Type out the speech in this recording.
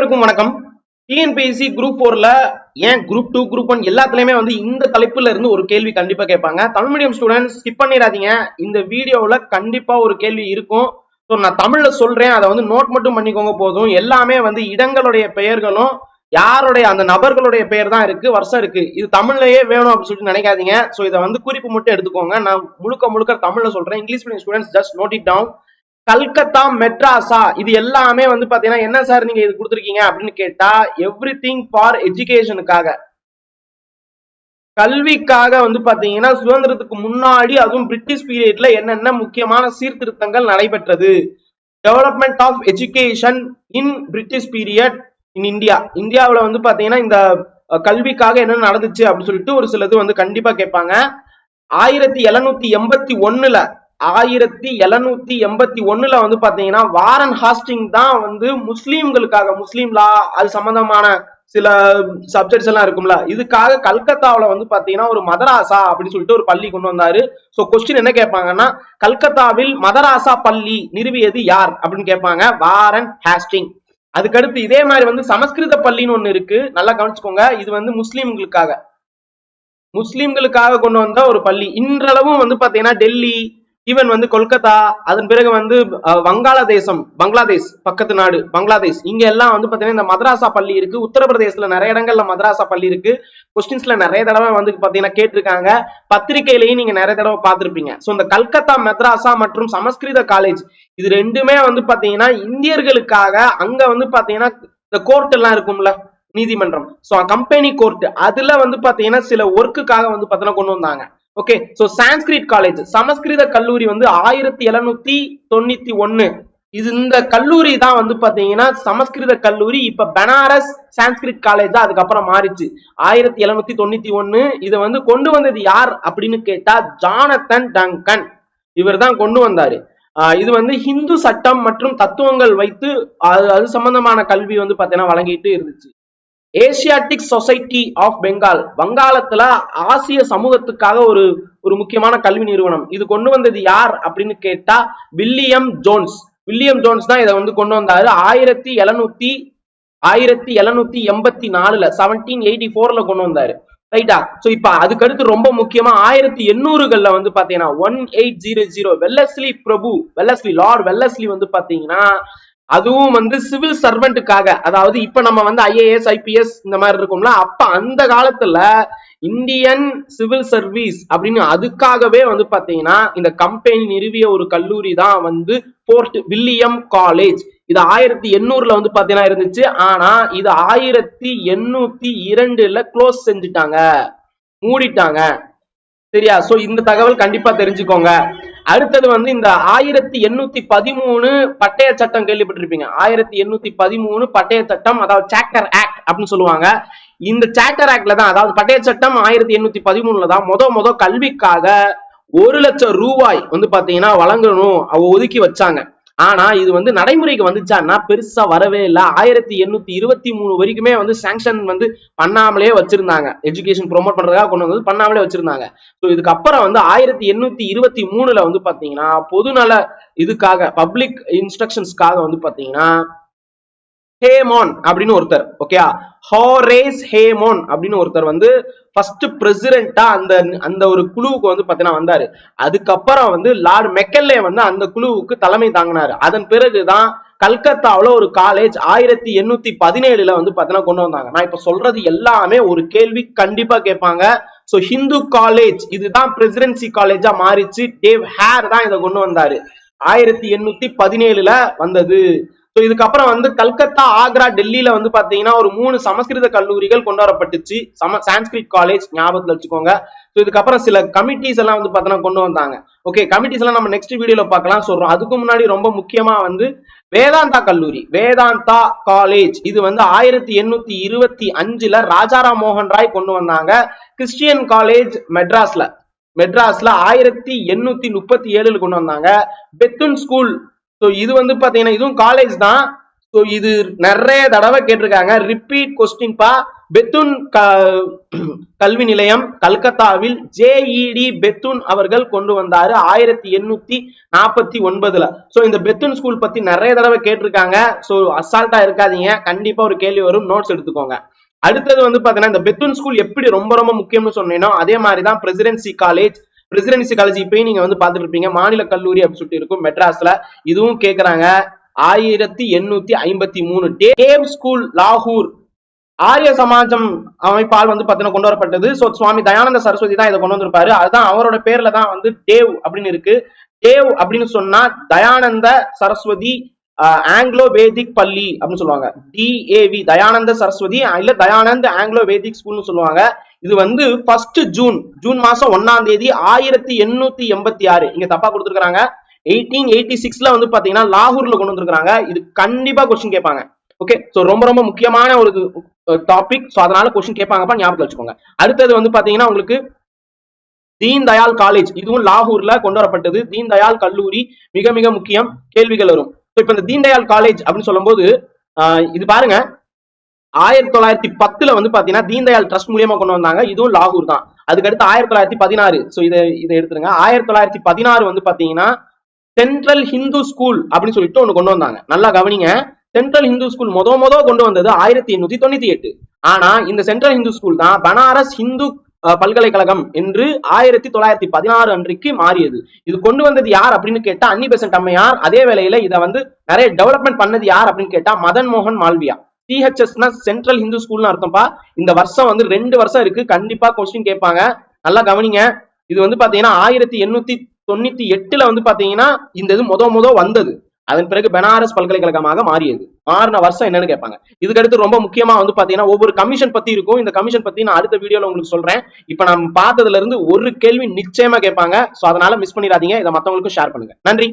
அனைவருக்கும் வணக்கம். TNPSC group ஃபோர்ல ஏன் குரூப் டூ குரூப் ஒன் எல்லாத்துலயுமே வந்து இந்த தலைப்புல இருந்து ஒரு கேள்வி கண்டிப்பா கேட்பாங்க. தமிழ் மீடியம் ஸ்டூடெண்ட்ஸ் ஸ்கிப் பண்ணிடாதீங்க. இந்த வீடியோவில் கண்டிப்பா ஒரு கேள்வி இருக்கும். ஸோ நான் தமிழ்ல சொல்றேன். அதை வந்து நோட் மட்டும் பண்ணிக்கோங்க போதும். எல்லாமே வந்து இடங்களுடைய பெயர்களும் யாருடைய அந்த நபர்களுடைய பெயர் தான் இருக்கு. வருஷம் இருக்கு. இது தமிழ்லயே வேணும் அப்படின்னு சொல்லிட்டு நினைக்காதீங்க. ஸோ இதை வந்து குறிப்பு மட்டும் எடுத்துக்கோங்க. நான் முழுக்க முழுக்க தமிழ்ல சொல்றேன். English medium students just note it down Calcutta மெட்ராஸா? இது எல்லாமே வந்து பாத்தீங்கன்னா என்ன சார் நீங்க இது கொடுத்துருக்கீங்க அப்படின்னு கேட்டா எவ்ரி திங் ஃபார் எஜுகேஷனுக்காக கல்விக்காக வந்து பாத்தீங்கன்னா சுதந்திரத்துக்கு முன்னாடி அதுவும் பிரிட்டிஷ் பீரியட்ல என்னென்ன முக்கியமான சீர்திருத்தங்கள் நடைபெற்றது? Development of education in British period in India இந்தியாவில் வந்து பாத்தீங்கன்னா இந்த கல்விக்காக என்ன நடந்துச்சு அப்படின்னு சொல்லிட்டு ஒரு சிலது வந்து கண்டிப்பா கேட்பாங்க. ஆயிரத்தி எழுநூத்தி எண்பத்தி ஒண்ணுல ஆயிரத்தி எழுநூத்தி எண்பத்தி ஒண்ணுல வந்து பாத்தீங்கன்னா வாரன் ஹாஸ்டிங் தான் வந்து முஸ்லீம்களுக்காக முஸ்லீம் லா அது சம்பந்தமான சில சப்ஜெக்ட்ஸ் எல்லாம் இருக்கும்ல. இதுக்காக கல்கத்தாவில வந்து பாத்தீங்கன்னா ஒரு மதராசா அப்படின்னு சொல்லிட்டு ஒரு பள்ளி கொண்டு வந்தாரு. சோ கொஸ்டின் என்ன கேட்பாங்கன்னா கல்கத்தாவில் மதராசா பள்ளி நிறுவியது யார் அப்படின்னு கேட்பாங்க வாரன் ஹாஸ்டிங் அதுக்கடுத்து இதே மாதிரி வந்து சமஸ்கிருத பள்ளின்னு ஒண்ணு இருக்கு. நல்லா கவனிச்சுக்கோங்க. இது வந்து முஸ்லீம்களுக்காக. முஸ்லீம்களுக்காக கொண்டு வந்த ஒரு பள்ளி. இன்றளவும் வந்து பாத்தீங்கன்னா டெல்லி ஈவன் வந்து கொல்கத்தா அதன் பிறகு வந்து வங்காளதேசம் பங்களாதேஷ் பக்கத்து நாடு பங்களாதேஷ். இங்க எல்லாம் வந்து பாத்தீங்கன்னா இந்த மதராசா பள்ளி இருக்கு. உத்தரப்பிரதேசத்துல நிறைய இடங்கள்ல மதராசா பள்ளி இருக்கு. கொஸ்டின்ஸ்ல நிறைய தடவை வந்து பாத்தீங்கன்னா கேட்டிருக்காங்க. பத்திரிகையிலையும் நீங்க நிறைய தடவை பார்த்திருப்பீங்க. ஸோ இந்த கல்கத்தா மெத்ராசா மற்றும் சமஸ்கிருத காலேஜ் இது ரெண்டுமே வந்து பாத்தீங்கன்னா இந்தியர்களுக்காக அங்க வந்து பாத்தீங்கன்னா இந்த கோர்ட் எல்லாம் இருக்கும்ல நீதிமன்றம். ஸோ கம்பெனி கோர்ட் அதுல வந்து பாத்தீங்கன்னா சில ஒர்க்குக்காக வந்து பாத்தீங்கன்னா கொண்டு வந்தாங்க. ஓகே சோ சான்ஸ்கிரிட் காலேஜ் சமஸ்கிருத கல்லூரி வந்து ஆயிரத்தி எழுநூத்தி தொண்ணூத்தி ஒன்னு இது இந்த கல்லூரி தான் வந்து பாத்தீங்கன்னா சமஸ்கிருத கல்லூரி இப்ப பனாரஸ் சான்ஸ்கிரிட் காலேஜ் தான் அதுக்கப்புறம் மாறிச்சு. ஆயிரத்தி எழுநூத்தி தொண்ணூத்தி ஒன்னு இதை வந்து கொண்டு வந்தது யார் அப்படின்னு கேட்டா ஜானத்தன் டங்கன் இவர் தான் கொண்டு வந்தாரு. ஆஹ் இது வந்து ஹிந்து சட்டம் மற்றும் தத்துவங்கள் வைத்து அது அது சம்பந்தமான கல்வி வந்து பாத்தீங்கன்னா வழங்கிட்டு இருந்துச்சு. ஏசியாட்டிக் சொசைட்டி ஆஃப் பெங்கால் வங்காளத்துல ஆசிய சமூகத்துக்காக ஒரு ஒரு முக்கியமான கல்வி நிறுவனம். இது கொண்டு வந்தது யார் அப்படின்னு கேட்டா வில்லியம் ஜோன்ஸ். வில்லியம் ஜோன்ஸ் தான் இதை வந்து கொண்டு வந்தாரு. ஆயிரத்தி எழுநூத்தி ஆயிரத்தி எழுநூத்தி எண்பத்தி நாலுல செவன்டீன் எயிட்டி ஃபோர்ல கொண்டு வந்தாரு. ரைட்டா? சோ இப்ப அதுக்கடுத்து ரொம்ப முக்கியமா ஆயிரத்தி எண்ணூறுகள்ல வந்து பாத்தீங்கன்னா one eight zero zero Wellesley பிரபு வெல்லஸ்லி லார்ட் வெல்லஸ்லி வந்து பாத்தீங்கன்னா அதுவும் வந்து சிவில் சர்வெண்ட்டுக்காக. அதாவது இப்ப நம்ம வந்து ஐஏஎஸ் ஐபிஎஸ் இந்த மாதிரி இருக்கும்ல அப்ப அந்த காலத்துல இந்தியன் சிவில் சர்வீஸ் அப்படின்னு அதுக்காகவே வந்து பாத்தீங்கன்னா இந்த கம்பெனி நிறுவிய ஒரு கல்லூரி தான் வந்து போர்ட் வில்லியம் காலேஜ். இது ஆயிரத்தி எண்ணூறுல வந்து பாத்தீங்கன்னா இருந்துச்சு. ஆனா இது ஆயிரத்தி எண்ணூத்தி இரண்டுல க்ளோஸ் செஞ்சுட்டாங்க. மூடிட்டாங்க. சரியா? சோ இந்த தகவல் கண்டிப்பா தெரிஞ்சுக்கோங்க. அடுத்தது வந்து இந்த ஆயிரத்தி எண்ணூத்தி பதிமூணு பட்டய சட்டம் கேள்விப்பட்டிருப்பீங்க. ஆயிரத்தி எண்ணூத்தி பதிமூணு பட்டய சட்டம் அதாவது சாக்டர் ஆக்ட் அப்படின்னு சொல்லுவாங்க. இந்த சாக்டர் ஆக்ட்ல தான் அதாவது பட்டய சட்டம் ஆயிரத்தி எண்ணூத்தி பதிமூணுல தான் முத முத கல்விக்காக ஒரு லட்சம் ரூபாய் வந்து பாத்தீங்கன்னா வழங்கணும் அவ ஒதுக்கி வச்சாங்க. ஆனா இது வந்து நடைமுறைக்கு வந்துச்சான்னா பெருசா வரவே இல்லை. ஆயிரத்தி எண்ணூத்தி இருபத்தி மூணு வரைக்குமே வந்து சாங்ஷன் வந்து பண்ணாமலே வச்சிருந்தாங்க. எஜுகேஷன் ப்ரோமோட் பண்றதுக்காக கொண்டு வந்து பண்ணாமலே வச்சிருந்தாங்க. ஸோ இதுக்கப்புறம் வந்து ஆயிரத்தி எண்ணூத்தி இருபத்தி மூணுல வந்து பாத்தீங்கன்னா பொதுநல இதுக்காக பப்ளிக் இன்ஸ்ட்ரக்ஷன்ஸ்க்காக வந்து பாத்தீங்கன்னா ஹேமோன் அப்படின்னு ஒருத்தர் ஓகேயா ஹாரேஸ் ஹேமோன் அப்படின்னு ஒருத்தர் வந்து ஃபர்ஸ்ட் பிரசிடென்ட்டா அந்த அந்த ஒரு குழுவுக்கு வந்து பார்த்தீங்கன்னா வந்தாரு. அதுக்கப்புறம் வந்து லார்ட் மெக்கல்லே வந்து அந்த குழுவுக்கு தலைமை தாங்கினாரு. அதன் பிறகுதான் கல்கத்தாவில் ஒரு காலேஜ் ஆயிரத்தி எண்ணூத்தி பதினேழுல வந்து பார்த்தீங்கன்னா கொண்டு வந்தாங்க. நான் இப்போ சொல்றது எல்லாமே ஒரு கேள்வி கண்டிப்பா கேட்பாங்க. ஸோ ஹிந்து காலேஜ் இதுதான் பிரசிடென்சி காலேஜா மாறிச்சு. டேவ் ஹேர் தான் இதை கொண்டு வந்தாரு. ஆயிரத்தி எண்ணூத்தி பதினேழுல வந்தது. ஸோ இதுக்கப்புறம் வந்து கல்கத்தா ஆக்ரா டெல்லியில வந்து பாத்தீங்கன்னா ஒரு மூணு சமஸ்கிருத கல்லூரிகள் கொண்டு வரப்பட்டுச்சு சம சான்ஸ்கிரிட் காலேஜ் ஞாபகத்துல வச்சுக்கோங்க. ஸோ இதுக்கப்புறம் சில கமிட்டிஸ் எல்லாம் வந்து பார்த்தோன்னா கொண்டு வந்தாங்க. ஓகே கமிட்டிஸ் எல்லாம் நம்ம நெக்ஸ்ட் வீடியோல பார்க்கலாம். சொல்றோம் அதுக்கு முன்னாடி ரொம்ப முக்கியமா வந்து வேதாந்தா கல்லூரி. வேதாந்தா காலேஜ். இது வந்து ஆயிரத்தி எண்ணூத்தி இருபத்தி அஞ்சுல ராஜாராம் மோகன் ராய் கொண்டு வந்தாங்க. கிறிஸ்டியன் காலேஜ் மெட்ராஸ்ல. மெட்ராஸ்ல ஆயிரத்தி எண்ணூத்தி முப்பத்தி ஏழுல கொண்டு வந்தாங்க. பெத்துன் ஸ்கூல் ஸோ இது வந்து பார்த்தீங்கன்னா இதுவும் காலேஜ் தான். ஸோ இது நிறைய தடவை கேட்டிருக்காங்க. ரிப்பீட் கொஸ்டின் பா பெத்துன் க- கல்வி நிலையம் கல்கத்தாவில் ஜேஇடி பெத்துன் அவர்கள் கொண்டு வந்தாரு ஆயிரத்தி எண்ணூத்தி நாற்பத்தி ஒன்பதுல. ஸோ இந்த பெத்துன் ஸ்கூல் பத்தி நிறைய தடவை கேட்டிருக்காங்க. ஸோ அசால்ட்டா இருக்காதீங்க. கண்டிப்பா ஒரு கேள்வி வரும். நோட்ஸ் எடுத்துக்கோங்க. அடுத்தது வந்து பாத்தீங்கன்னா இந்த பெத்துன் ஸ்கூல் எப்படி ரொம்ப ரொம்ப முக்கியம்னு சொன்னேனோ அதே மாதிரி தான் பிரசிடென்சி காலேஜ் பிரசிடென்சி காலேஜ் இப்பயும் நீங்க வந்து பாத்துட்டு இருப்பீங்க மாநில கல்லூரி அப்படின்னு சொல்லிட்டு இருக்கும். மெட்ராஸ்ல இதுவும் கேக்குறாங்க. ஆயிரத்தி எண்ணூத்தி ஐம்பத்தி மூணு டேவ் ஸ்கூல் லாகூர். ஆரிய சமாஜம் அமைப்பால் வந்து பார்த்தீங்கன்னா கொண்டு வரப்பட்டது. ஸோ சுவாமி தயானந்த சரஸ்வதி தான் இதை கொண்டு வந்திருப்பாரு. அதுதான் அவரோட பேர்ல தான் வந்து டேவ் அப்படின்னு இருக்கு. டேவ் அப்படின்னு சொன்னா தயானந்த சரஸ்வதி ஆங்கிலோ வேதிக் பள்ளி அப்படின்னு சொல்லுவாங்க. டிஏவி தயானந்த சரஸ்வதி இல்ல தயானந்த் ஆங்கிலோ வேதிக் ஸ்கூல்னு சொல்லுவாங்க. இது வந்து ஃபர்ஸ்ட் ஜூன் ஜூன் மாசம் ஒன்னாம் தேதி ஆயிரத்தி எண்ணூத்தி எண்பத்தி ஆறு. இங்க தப்பா கொடுத்துருக்காங்க எயிட்டீன் எயிட்டி சிக்ஸ்ல வந்து பாத்தீங்கன்னா லாகூர்ல கொண்டு வந்திருக்காங்க இது கண்டிப்பா கொஸ்டின் கேட்பாங்க. ஓகே ஸோ ரொம்ப ரொம்ப முக்கியமான ஒரு டாபிக் ஸோ அதனால கொஸ்டின் கேட்பாங்கப்பா ஞாபகம் வச்சுக்கோங்க. அடுத்தது வந்து பாத்தீங்கன்னா உங்களுக்கு தீன் தயாள் காலேஜ் இதுவும் லாகூர்ல கொண்டு வரப்பட்டது. தீன் தயாள் கல்லூரி மிக மிக முக்கியம். கேள்விகள் வரும். ஸோ இப்போ இந்த தீன் தயாள் காலேஜ் அப்படின்னு சொல்லும்போது இது பாருங்க. ஆயிரத்தி தொள்ளாயிரத்தி பத்துல வந்து பாத்தீங்கன்னா தீன்தயாள் ட்ரஸ்ட் மூலியமா கொண்டு வந்தாங்க. இதுவும் லாகூர் தான். அதுக்கடுத்து ஆயிரத்தி தொள்ளாயிரத்தி பதினாறு. ஸோ இதை இதை எடுத்துருங்க. ஆயிரத்தி தொள்ளாயிரத்தி பதினாறு வந்து பாத்தீங்கன்னா சென்ட்ரல் ஹிந்து ஸ்கூல் அப்படின்னு சொல்லிட்டு ஒன்று கொண்டு வந்தாங்க. நல்லா கவனிங்க. சென்ட்ரல் ஹிந்து ஸ்கூல் மொத மொத கொண்டு வந்தது ஆயிரத்தி எண்ணூத்தி தொண்ணூத்தி எட்டு. ஆனா இந்த சென்ட்ரல் ஹிந்து ஸ்கூல் தான் பனாரஸ் ஹிந்து பல்கலைக்கழகம் என்று ஆயிரத்தி தொள்ளாயிரத்தி பதினாறு அன்றைக்கு மாறியது. இது கொண்டு வந்தது யார் அப்படின்னு கேட்டா அன்னி பெசன்ட் அம்மையார். அதே வேளையில இதை வந்து நிறைய டெவலப்மெண்ட் பண்ணது யார் அப்படின்னு கேட்டா மதன் மோகன் மால்வியா. சிஹெச்எஸ்னா சென்ட்ரல் ஹிந்து ஸ்கூல்னு அர்த்தம்ப்பா இந்த வருஷம் வந்து ரெண்டு வருஷம் இருக்கு. கண்டிப்பா கொஸ்டின் கேட்பாங்க. நல்லா கவனிங்க. இது வந்து பாத்தீங்கன்னா ஆயிரத்தி எண்ணூத்தி தொண்ணூத்தி எட்டுல வந்து பாத்தீங்கன்னா இந்த இது முத முத வந்தது. அதன் பிறகு பெனாரஸ் பல்கலைக்கழகமாக மாறியது. மாறின வருஷம் என்னன்னு கேட்பாங்க. இதுக்கடுத்து ரொம்ப முக்கியமா வந்து பாத்தீங்கன்னா ஒவ்வொரு கமிஷன் பத்தி இருக்கும். இந்த கமிஷன் பத்தி நான் அடுத்த வீடியோல உங்களுக்கு சொல்றேன். இப்ப நம்ம பார்த்ததுல இருந்து ஒரு கேள்வி நிச்சயமா கேட்பாங்க. சோ அதனால மிஸ் பண்ணிடாதீங்க. இதை மத்தவங்களுக்கும் ஷேர் பண்ணுங்க. நன்றி.